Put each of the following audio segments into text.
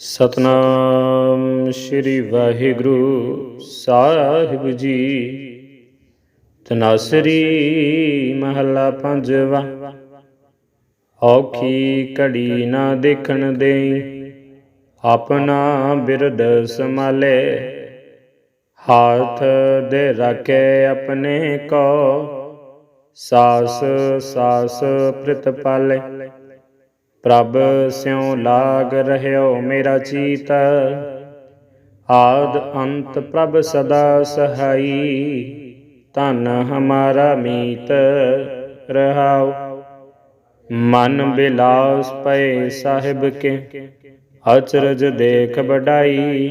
ਸਤਨਾਮ ਸ੍ਰੀ ਵਾਹਿਗੁਰੂ ਸਾਹਿਬ ਜੀ। ਤਨਾਸਰੀ ਮਹੱਲਾ ਪੰਜਵਾ। ਔਖੀ ਘੜੀ ਨਾ ਦੇਖਣ ਦੇਈ, ਆਪਣਾ ਬਿਰਦ ਸੰਭਾਲੇ। ਹਾਥ ਦੇ ਰੱਖੇ ਆਪਣੇ ਕੋ, ਸਾਸ ਸਾਸ ਪ੍ਰਿਤ ਪਾਲੇ ਪ੍ਰਭ ਸਿਉ ਲਾਗ ਰਹਿਓ ਮੇਰਾ ਚੀਤ। ਆਦ ਅੰਤ ਪ੍ਰਭ ਸਦਾ ਸਹਾਈ। ਧਨ ਹਮਾਰਾ ਮੀਤ ਰਹਾਉ। ਮਨ ਬਿਲਾਸ ਪਏ ਸਾਹਿਬ ਕੇ, ਅਚਰਜ ਦੇਖ ਬਡਾਈ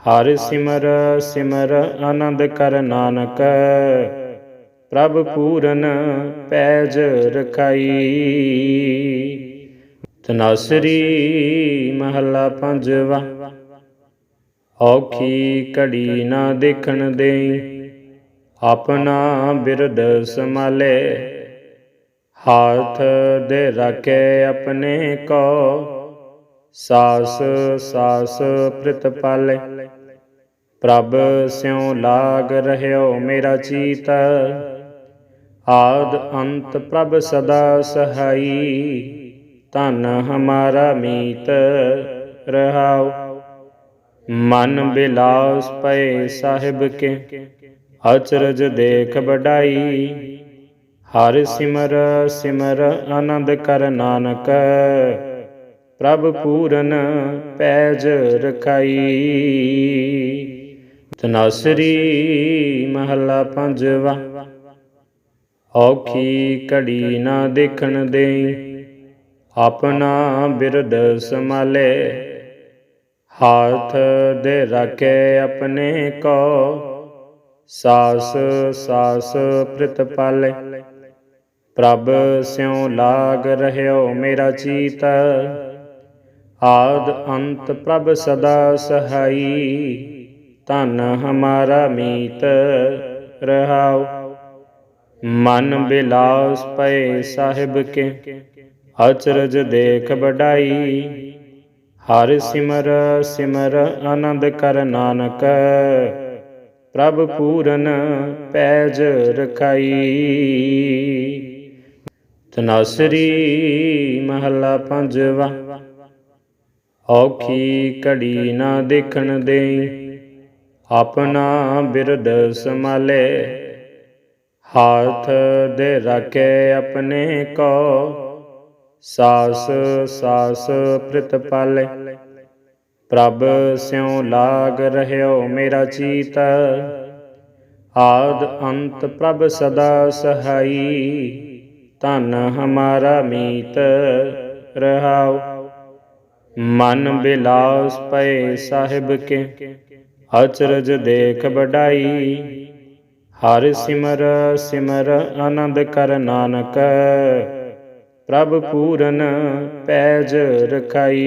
ਹਰ ਸਿਮਰ ਸਿਮਰ ਆਨੰਦ ਕਰ ਨਾਨਕ। ਪ੍ਰਭ ਪੂਰਨ ਪੈਜ ਰਖਾਈ। ਤਨਾਸਰੀ ਮਹੱਲਾ ਪੰਜਵਾ। ਔਖੀ ਘੜੀ ਨਾ ਦੇਖਣ ਦੇਈ, ਆਪਣਾ ਬਿਰਦ ਸੰਭਾਲੇ। ਹਾਥ ਦੇ ਰੱਖੇ ਆਪਣੇ ਕੋ, ਸਾਸ ਸਾਸ ਪ੍ਰਿਤ ਪਾਲੇ। ਪ੍ਰਭ ਸਿਉ ਲਾਗ ਰਹਿਓ ਮੇਰਾ ਚੀਤ, ਆਦ ਅੰਤ ਪ੍ਰਭ ਸਦਾ ਸਹਾਈ। ਧਨ ਹਮਾਰਾ ਮੀਤ ਰਹਾਉ। ਮਨ ਬਿਲਾਸ ਪਏ ਸਾਹਿਬ ਕੇ, ਅਚਰਜ ਦੇਖ ਬਡਾਈ ਹਰ ਸਿਮਰ ਸਿਮਰ ਆਨੰਦ ਕਰ ਨਾਨਕ, ਪ੍ਰਭ ਪੂਰਨ ਪੈਜ ਰਖਾਈ। ਤਨਾਸਰੀ ਮਹੱਲਾ ਪੰਜਵਾ, ਔਖੀ ਘੜੀ ਨਾ ਦੇਖਣ ਦੇਈ। ਆਪਣਾ ਬਿਰਦ ਸੰਭਾਲੇ, ਹਾਥ ਦੇ ਰੱਖੇ ਆਪਣੇ ਕੋ, ਸਾਸ ਸਾਸ ਪ੍ਰਿਤ ਪਾਲੇ। ਪ੍ਰਭ ਸਿਉ ਲਾਗ ਰਹਿਓ ਮੇਰਾ ਚੀਤ, ਆਦ ਅੰਤ ਪ੍ਰਭ ਸਦਾ ਸਹਾਈ। ਧਨ ਹਮਾਰਾ ਮੀਤ ਰਹਾਉ ਮਨ ਬਿਲਾਸ ਪਏ ਸਾਹਿਬ ਕੇ। ਅਚਰਜ ਦੇਖ ਬਡਾਈ ਹਰ ਸਿਮਰ ਸਿਮਰ ਆਨੰਦ ਕਰ ਨਾਨਕ। ਪ੍ਰਭ ਪੂਰਨ ਪੈਜ ਰਖਾਈ। ਤਨਾਸਰੀ ਮਹੱਲਾ ਪੰਜਵਾ। ਔਖੀ ਘੜੀ ਨਾ ਦੇਖਣ ਦੇਈ। ਆਪਣਾ ਬਿਰਦ ਸੰਭਾਲੇ। ਹਾਥ ਦੇ ਰੱਖੇ ਆਪਣੇ ਕੋ। ਸਾਸ ਸਾਸ ਪ੍ਰਿਤ ਪ੍ਰਭ ਸਿਉ ਲਾਗ ਰਹਿਓ ਮੇਰਾ ਚੀਤ। ਆਦ ਅੰਤ ਪ੍ਰਭ ਸਦਾ ਸਹਾਈ। ਧਨ ਹਮਾਰਾ ਮੀਤ ਰਹਾਉ। ਮਨ ਬਿਲਾਸ ਪਏ ਸਾਹਿਬ ਕੇ। ਅਚਰਜ ਦੇਖ ਬਡਾਈ ਹਰ ਸਿਮਰ ਸਿਮਰ ਆਨੰਦ ਕਰ ਨਾਨਕ। ਪ੍ਰਭ ਪੂਰਨ ਪੈਜ ਰਖਾਈ।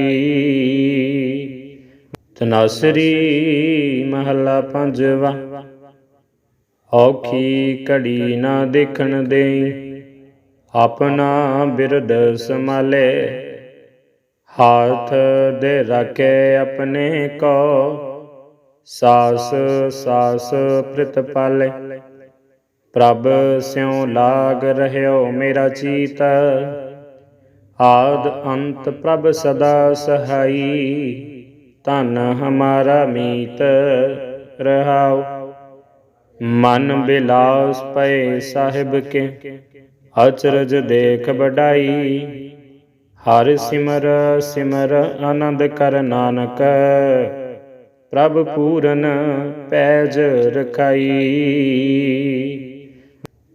ਤਨਾਸਰੀ ਮਹੱਲਾ ਪੰਜਵਾ, ਔਖੀ ਘੜੀ ਨਾ ਦੇਖਣ ਦੇਈ, ਆਪਣਾ ਬਿਰਦ ਸੰਭਾਲੇ। ਹਾਥ ਦੇ ਰੱਖੇ ਆਪਣੇ ਕੋ, ਸਾਸ ਸਾਸ ਪ੍ਰਿਤ ਪਾਲੇ। ਪ੍ਰਭ ਸਿਉ ਲਾਗ ਰਹਿਓ ਮੇਰਾ ਚੀਤਾ ਆਦ ਅੰਤ ਪ੍ਰਭ ਸਦਾ ਸਹਾਈ। ਧਨ ਹਮਾਰਾ ਮੀਤ ਰਹਾਉ। ਮਨ ਬਿਲਾਸ ਪਏ ਸਾਹਿਬ ਕੇ, ਅਚਰਜ ਦੇਖ ਬਡਾਈ ਹਰ ਸਿਮਰ ਸਿਮਰ ਆਨੰਦ ਕਰ ਨਾਨਕ, ਪ੍ਰਭ ਪੂਰਨ ਪੈਜ ਰਖਾਈ।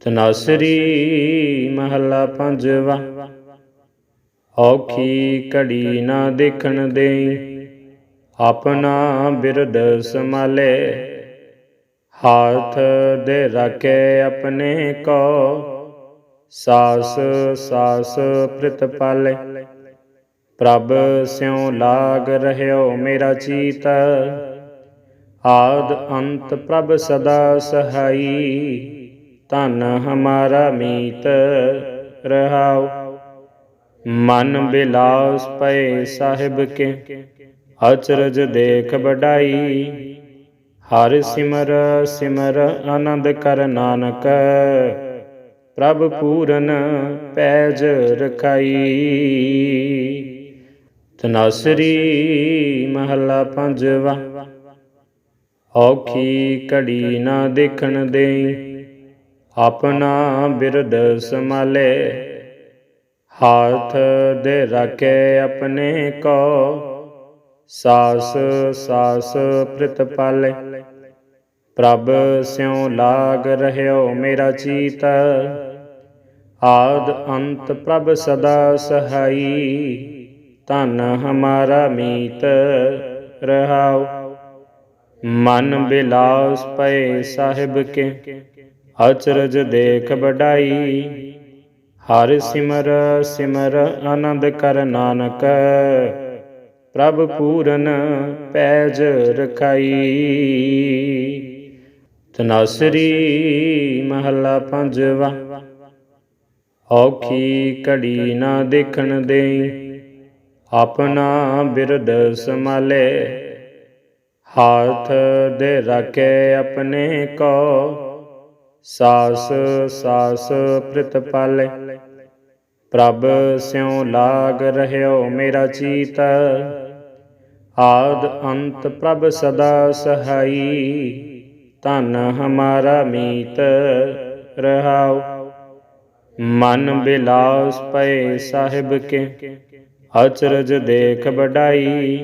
ਤਨਾਸਰੀ ਮਹੱਲਾ ਪੰਜਵਾ। ਔਖੀ ਘੜੀ ਨਾ ਦੇਖਣ ਦੇਈ, ਆਪਣਾ ਬਿਰਦ ਸੰਭਾਲੇ। ਹਾਥ ਦੇ ਰੱਖੇ ਆਪਣੇ ਕੋ, ਸਾਸ ਸਾਸ ਪ੍ਰਿਤ ਪਾਲੇ। ਪ੍ਰਭ ਸਿਉ ਲਾਗ ਰਹਿਓ ਮੇਰਾ ਚੀਤ, ਆਦ ਅੰਤ ਪ੍ਰਭ ਸਦਾ ਸਹਾਈ। ਧਨ ਹਮਾਰਾ ਮੀਤ ਰਹਾਉ ਮਨ ਬਿਲਾਸ ਪਏ ਸਾਹਿਬ ਕੇ। ਅਚਰਜ ਦੇਖ ਬਡਾਈ ਹਰ ਸਿਮਰ ਸਿਮਰ ਆਨੰਦ ਕਰ ਨਾਨਕ। ਪ੍ਰਭ ਪੂਰਨ ਪੈਜ ਰਖਾਈ। ਤਨਾਸਰੀ ਮਹੱਲਾ ਪੰਜਵਾ। ਔਖੀ ਘੜੀ ਨਾ ਦੇਖਣ ਦੇਈ। ਆਪਣਾ ਬਿਰਦ ਸੰਭਾਲੇ। ਹਾਥ ਦੇ ਰਾਖੇ ਆਪਣੇ ਕੋ, ਸਾਸ ਸਾਸ ਪ੍ਰਿਤ ਪਾਲੇ। ਪ੍ਰਭ ਸਿਉ ਲਾਗ ਰਹਿਓ ਮੇਰਾ ਚੀਤ, ਆਦ ਅੰਤ ਪ੍ਰਭ ਸਦਾ ਸਹਾਈ। ਤਨ ਹਮਾਰਾ ਮੀਤ ਰਹਾਉ। ਮਨ ਬਿਲਾਸ ਪਏ ਸਾਹਿਬ ਕੇ, ਅਚਰਜ ਦੇਖ ਬਡਾਈ ਹਰਿ ਸਿਮਰ ਸਿਮਰ ਆਨੰਦ ਕਰ ਨਾਨਕ, ਪ੍ਰਭ ਪੂਰਨ ਪੈਜ ਰਖਾਈ। ਤਨਾਸਰੀ ਮਹੱਲਾ ਪੰਜਵਾ, ਔਖੀ ਘੜੀ ਨਾ ਦੇਖਣ ਦੇਈ, ਆਪਣਾ ਬਿਰਦ ਸੰਭਾਲੇ। ਹਾਥ ਦੇ ਰਾਖੇ ਆਪਣੇ ਕੋ ਸਾਸ ਸਾਸ ਪ੍ਰਿਤ ਪਾਲੇ। ਪ੍ਰਭ ਸਿਉ ਲਾਗ ਰਹਿਓ ਮੇਰਾ ਚੀਤ। ਆਦ ਅੰਤ ਪ੍ਰਭ ਸਦਾ ਸਹਾਈ। ਧਨ ਹਮਾਰਾ ਮੀਤ ਰਹਾਉ। ਮਨ ਬਿਲਾਸ ਪਏ ਸਾਹਿਬ ਕੇ। ਅਚਰਜ ਦੇਖ ਬਡਾਈ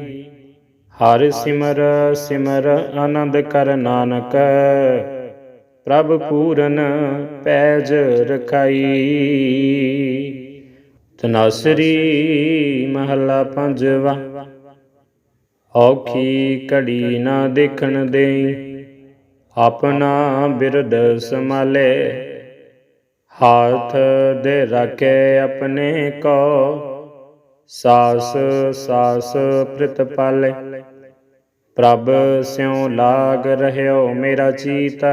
ਹਰ ਸਿਮਰ ਸਿਮਰ ਆਨੰਦ ਕਰ ਨਾਨਕ। ਪ੍ਰਭ ਪੂਰਨ ਪੈਜ ਰਖਾਈ। ਤਨਾਸਰੀ ਮਹੱਲਾ ਪੰਜਵਾ, ਔਖੀ ਘੜੀ ਨਾ ਦੇਖਣ ਦੇਈ, ਆਪਣਾ ਬਿਰਦ ਸੰਭਾਲੇ। ਹਾਥ ਦੇ ਰੱਖੇ ਆਪਣੇ ਕੋ, ਸਾਸ ਸਾਸ ਪ੍ਰਿਤ ਪਾਲੇ। ਪ੍ਰਭ ਸਿਉ ਲਾਗ ਰਹਿਓ ਮੇਰਾ ਚੀਤਾ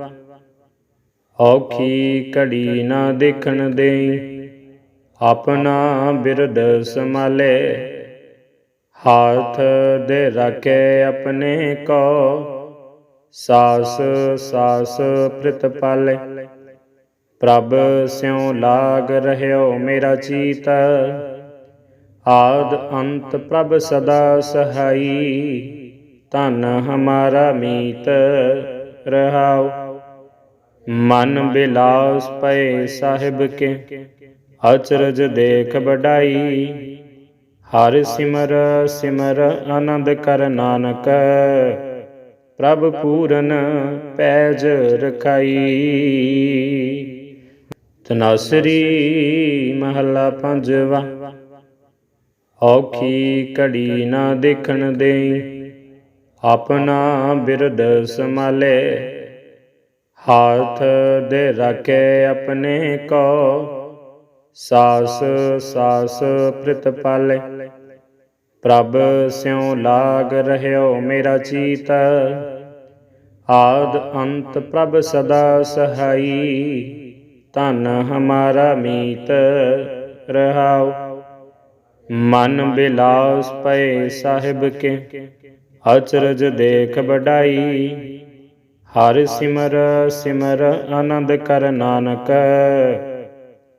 ਔਖੀ ਘੜੀ ਨਾ ਦੇਖਣ ਦੇਈ। ਆਪਣਾ ਬਿਰਦ ਸੰਭਾਲੇ, ਹਾਥ ਦੇ ਰੱਖੇ ਆਪਣੇ ਕੋ। ਸਾਸ ਸਾਸ ਪ੍ਰਿਤ ਪਾਲੇ, ਪ੍ਰਭ ਸਿਉ ਲਾਗ ਰਹਿਓ ਮੇਰਾ ਚੀਤ। ਆਦ ਅੰਤ ਪ੍ਰਭ ਸਦਾ ਸਹਾਈ, ਧਨ ਹਮਾਰਾ ਮੀਤ ਰਹਾਉ ਮਨ ਬਿਲਾਸ ਪਏ ਸਾਹਿਬ ਕੇ। ਅਚਰਜ ਦੇਖ ਬਡਾਈ ਹਰ ਸਿਮਰ ਸਿਮਰ ਆਨੰਦ ਕਰ ਨਾਨਕ। ਪ੍ਰਭ ਪੂਰਨ ਪੈਜ ਰਖਾਈ। ਤਨਾਸਰੀ ਮਹੱਲਾ ਪੰਜਵਾ। ਔਖੀ ਘੜੀ ਨਾ ਦੇਖਣ ਦੇਈ। ਆਪਣਾ ਬਿਰਦ ਸੰਭਾਲੇ। ਹਾਥ ਦੇ ਰਾਖੇ ਆਪਣੇ ਕੋ, ਸਾਸ ਸਾਸ ਪ੍ਰਿਤ ਪਾਲੇ। ਪ੍ਰਭ ਸਿਉ ਲਾਗ ਰਹਿਓ ਮੇਰਾ ਚੀਤ, ਆਦ ਅੰਤ ਪ੍ਰਭ ਸਦਾ ਸਹਾਈ। ਤਨ ਹਮਾਰਾ ਮੀਤ ਰਹਾਉ ਮਨ ਬਿਲਾਸ ਪਏ ਸਾਹਿਬ ਕੇ, ਅਚਰਜ ਦੇਖ ਬਡਾਈ ਹਰਿ ਸਿਮਰ ਸਿਮਰ ਆਨੰਦ ਕਰ ਨਾਨਕ,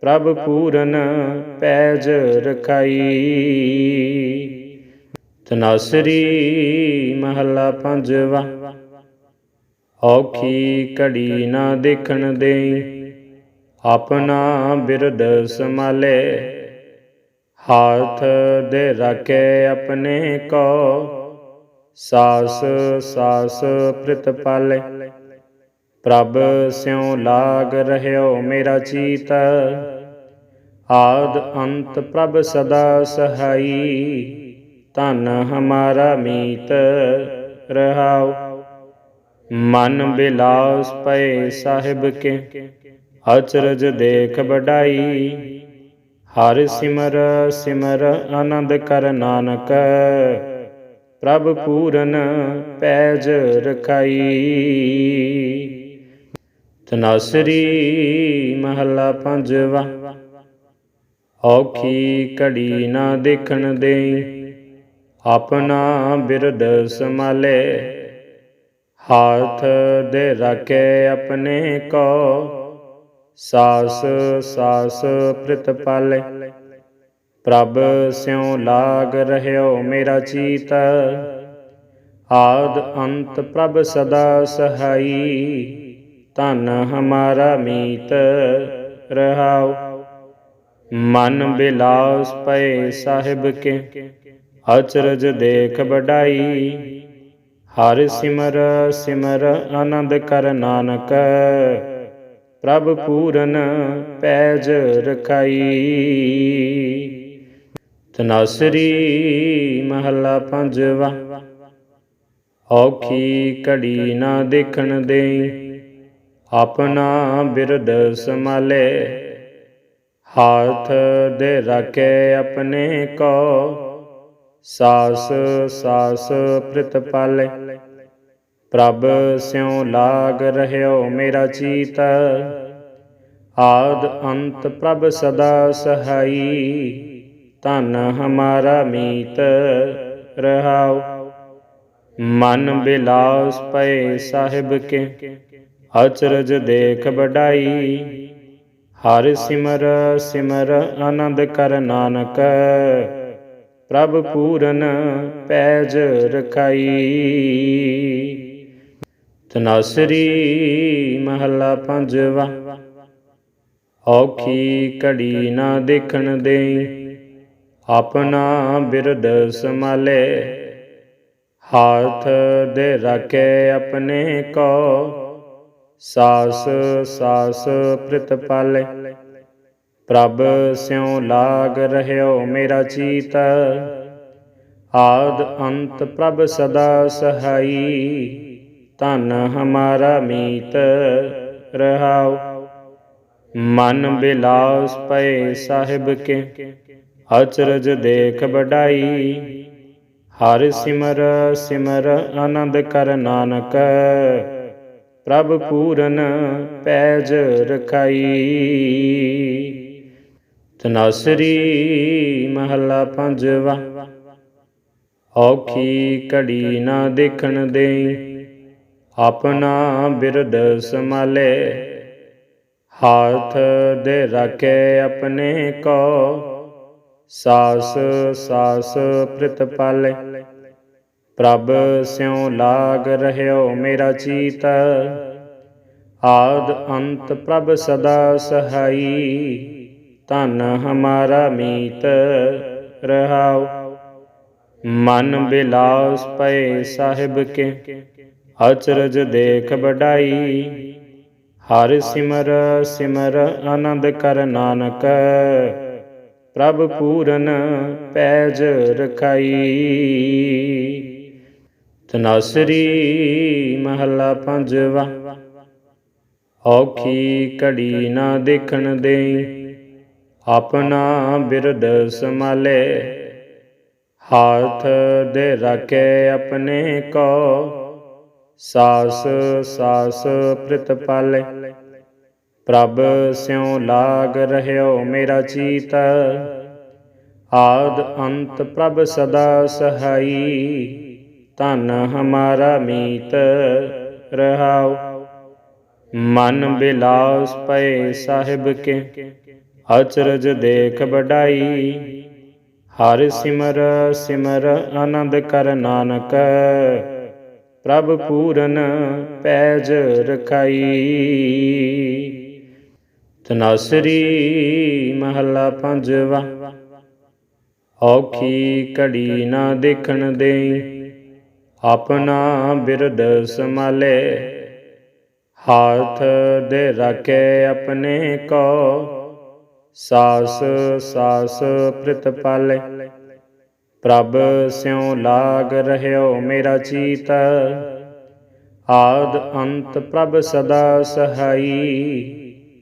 ਪ੍ਰਭ ਪੂਰਨ ਪੈਜ ਰਖਾਈ। ਤਨਾਸਰੀ ਮਹੱਲਾ ਪੰਜਵਾ, ਔਖੀ ਘੜੀ ਨਾ ਦੇਖਣ ਦੇਈ, ਆਪਣਾ ਬਿਰਦ ਸੰਭਾਲੇ। ਹਾਥ ਦੇ ਰਾਖੇ ਆਪਣੇ ਕੋ ਸਾਸ ਸਾਸ ਪ੍ਰਿਤ ਪਾਲੇ। ਪ੍ਰਭ ਸਿਉ ਲਾਗ ਰਹਿਓ ਮੇਰਾ ਚੀਤ। ਆਦ ਅੰਤ ਪ੍ਰਭ ਸਦਾ ਸਹਾਈ। ਧਨ ਹਮਾਰਾ ਮੀਤ ਰਹਾਉ ਮਨ ਬਿਲਾਸ ਪਏ ਸਾਹਿਬ ਕੇ। ਅਚਰਜ ਦੇਖ ਬਡਾਈ ਹਰ ਸਿਮਰ ਸਿਮਰ ਆਨੰਦ ਕਰ ਨਾਨਕ। ਪ੍ਰਭ ਪੂਰਨ ਪੈਜ ਰਖਾਈ। ਤਨਾਸਰੀ ਮਹੱਲਾ ਪੰਜਵਾ, ਔਖੀ ਘੜੀ ਨਾ ਦੇਖਣ ਦੇਈ, ਆਪਣਾ ਬਿਰਦ ਸੰਭਾਲੇ। ਹਾਥ ਦੇ ਰੱਖੇ ਆਪਣੇ ਕੋ, ਸਾਸ ਸਾਸ ਪ੍ਰਿਤ ਪਾਲੇ। ਪ੍ਰਭ ਸਿਉ ਲਾਗ ਰਹਿਓ ਮੇਰਾ ਚੀਤ। ਆਦ ਅੰਤ ਪ੍ਰਭ ਸਦਾ ਸਹਾਈ। ਧਨ ਹਮਾਰਾ ਮੀਤ ਰਹਾਉ ਮਨ ਬਿਲਾਸ ਪਏ ਸਾਹਿਬ ਕੇ, ਅਚਰਜ ਦੇਖ ਬਡਾਈ ਹਰ ਸਿਮਰ ਸਿਮਰ ਆਨੰਦ ਕਰ ਨਾਨਕ, ਪ੍ਰਭ ਪੂਰਨ ਪੈਜ ਰਖਾਈ। ਤਨਾਸਰੀ ਮਹੱਲਾ ਪੰਜਵਾ। ਔਖੀ ਘੜੀ ਨਾ ਦੇਖਣ ਦੇਈ, ਆਪਣਾ ਬਿਰਦ ਸੰਭਾਲੇ। ਹਾਥ ਦੇ ਰੱਖੇ ਆਪਣੇ ਕੋ, ਸਾਸ ਸਾਸ ਪ੍ਰਿਤ ਪਾਲੇ। ਪ੍ਰਭ ਸਿਉ ਲਾਗ ਰਹਿਓ ਮੇਰਾ ਚੀਤ, ਆਦ ਅੰਤ ਪ੍ਰਭ ਸਦਾ ਸਹਾਈ। ਧਨ ਹਮਾਰਾ ਮੀਤ ਰਹਾਉ। ਮਨ ਬਿਲਾਸ ਪਏ ਸਾਹਿਬ ਕੇ, ਅਚਰਜ ਦੇਖ ਬਡਾਈ ਹਰ ਸਿਮਰ ਸਿਮਰ ਆਨੰਦ ਕਰ ਨਾਨਕ, ਪ੍ਰਭ ਪੂਰਨ ਪੈਜ ਰਖਾਈ। ਤਨਾਸਰੀ ਮਹੱਲਾ ਪੰਜਵਾ, ਔਖੀ ਘੜੀ ਨਾ ਦੇਖਣ ਦੇਈ। ਆਪਣਾ ਬਿਰਦ ਸਮਾਲੇ, ਹਾਥ ਦੇ ਰੱਖੇ ਆਪਣੇ ਕੋ, ਸਾਸ ਸਾਸ ਪ੍ਰਿਤ ਪਾਲੇ। ਪ੍ਰਭ ਸਿਉ ਲਾਗ ਰਹਿਓ ਮੇਰਾ ਚੀਤ, ਆਦ ਅੰਤ ਪ੍ਰਭ ਸਦਾ ਸਹਾਈ। ਧਨ ਹਮਾਰਾ ਮੀਤ ਰਹਾਉ ਮਨ ਬਿਲਾਸ ਪਏ ਸਾਹਿਬ ਕੇ। ਅਚਰਜ ਦੇਖ ਬਡਾਈ ਹਰ ਸਿਮਰ ਸਿਮਰ ਆਨੰਦ ਕਰ ਨਾਨਕ। ਪ੍ਰਭ ਪੂਰਨ ਪੈਜ ਰਖਾਈ। ਤਨਾਸਰੀ ਮਹੱਲਾ ਪੰਜਵਾ। ਔਖੀ ਘੜੀ ਨਾ ਦੇਖਣ ਦੇਈ। ਆਪਣਾ ਬਿਰਦ ਸੰਭਾਲੇ। ਹਾਥ ਦੇ ਰੱਖੇ ਆਪਣੇ ਕੋ। ਸਾਸ ਸਾਸ ਪ੍ਰਿਤ ਪਾਲੇ। ਪ੍ਰਭ ਸਿਉ ਲਾਗ ਰਹਿਓ ਮੇਰਾ ਚੀਤ। ਆਦ ਅੰਤ ਪ੍ਰਭ ਸਦਾ ਸਹਾਈ। ਧਨ ਹਮਾਰਾ ਮੀਤ ਰਹਾਉ ਮਨ ਬਿਲਾਸ ਪਏ ਸਾਹਿਬ ਕੇ। ਅਚਰਜ ਦੇਖ ਬਡਾਈ ਹਰ ਸਿਮਰ ਸਿਮਰ ਆਨੰਦ ਕਰ ਨਾਨਕ। ਪ੍ਰਭ ਪੂਰਨ ਪੈਜ ਰਖਾਈ। ਤਨਾਸਰੀ ਮਹੱਲਾ ਪੰਜਵਾ, ਔਖੀ ਘੜੀ ਨਾ ਦੇਖਣ ਦੇਈ, ਆਪਣਾ ਬਿਰਦ ਸੰਭਾਲੇ। ਹਾਥ ਦੇ ਰੱਖੇ ਆਪਣੇ ਕੋ, ਸਾਸ ਸਾਸ ਪ੍ਰਿਤ ਪਾਲੇ। ਪ੍ਰਭ ਸਿਉ ਲਾਗ ਰਹਿਓ ਮੇਰਾ ਚੀਤ। ਆਦ ਅੰਤ ਪ੍ਰਭ ਸਦਾ ਸਹਾਈ। ਧਨ ਹਮਾਰਾ ਮੀਤ ਰਹਾਉ ਮਨ ਬਿਲਾਸ ਪਏ ਸਾਹਿਬ ਕੇ, ਅਚਰਜ ਦੇਖ ਬਡਾਈ ਹਰ ਸਿਮਰ ਸਿਮਰ ਆਨੰਦ ਕਰ ਨਾਨਕ, ਪ੍ਰਭ ਪੂਰਨ ਪੈਜ ਰਖਾਈ। ਤਨਾਸਰੀ ਮਹੱਲਾ ਪੰਜਵਾ। ਔਖੀ ਘੜੀ ਨਾ ਦੇਖਣ ਦੇਈ, ਆਪਣਾ ਬਿਰਦ ਸੰਭਾਲੇ। ਹਾਥ ਦੇ ਰੱਖੇ ਆਪਣੇ ਕੋ, ਸਾਸ ਸਾਸ ਪ੍ਰਿਤ ਪਾਲੇ। ਪ੍ਰਭ ਸਿਉ ਲਾਗ ਰਹਿਓ ਮੇਰਾ ਚੀਤ, ਆਦ ਅੰਤ ਪ੍ਰਭ ਸਦਾ ਸਹਾਈ।